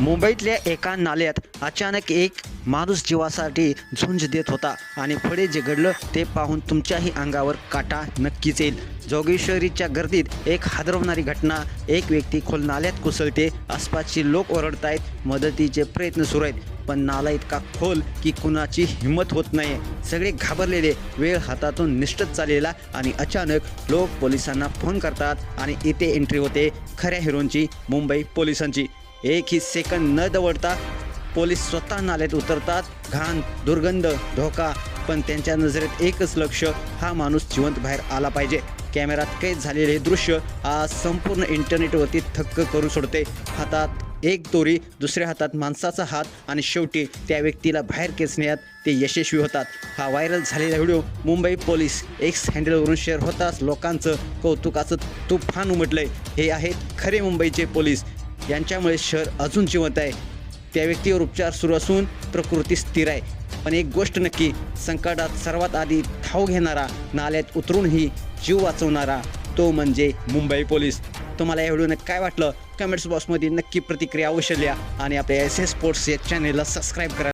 मुंबईतल्या एका नाल्यात अचानक एक माणूस जीवासाठी झुंज देत होता आणि पुढे जे घडलं ते पाहून तुमच्याही अंगावर काटा नक्कीच येईल. जोगेश्वरीच्या गर्दीत एक हादरवणारी घटना एक व्यक्ती खोल नाल्यात कोसळते आसपासचे लोक ओरडतायत मदतीचे प्रयत्न सुरू आहेत पण नाला इतका खोल की कुणाची हिंमत होत नाही सगळे घाबरलेले वेळ हातातून निष्ठत चाललेला आणि अचानक लोक पोलिसांना फोन करतात आणि इथे एंट्री होते खऱ्या हिरोंची मुंबई पोलिसांची. एकही सेकंद न दवडता पोलीस स्वतः नाल्यात उतरतात. घाण दुर्गंध धोका पण त्यांच्या नजरेत एकच लक्ष हा माणूस जिवंत बाहेर आला पाहिजे. कॅमेरात कैद झालेले हे दृश्य आज संपूर्ण इंटरनेटवरती थक्क करू सोडते. हातात एक दोरी दुसऱ्या हातात माणसाचा हात आणि शेवटी त्या व्यक्तीला बाहेर खेचण्यात ते यशस्वी होतात. हा व्हायरल झालेला व्हिडिओ मुंबई पोलीस एक्स हँडलवरून शेअर होताच लोकांचं कौतुकाचं तुफान उमटलंय. हे आहेत खरे मुंबईचे पोलीस यांच्यामुळे शहर अजून जिवंत आहे. त्या व्यक्तीवर उपचार सुरू असून प्रकृती स्थिर आहे. पण एक गोष्ट नक्की संकटात सर्वात आधी धाव घेणारा नाल्यात उतरूनही जीव वाचवणारा तो म्हणजे मुंबई पोलीस. तुम्हाला या काय वाटलं? कमेंट्स बॉक्समध्ये नक्की प्रतिक्रिया अवश्य लिहा आणि आपल्या एस एस स्पोर्ट्स या चॅनेलला सबस्क्राईब करा.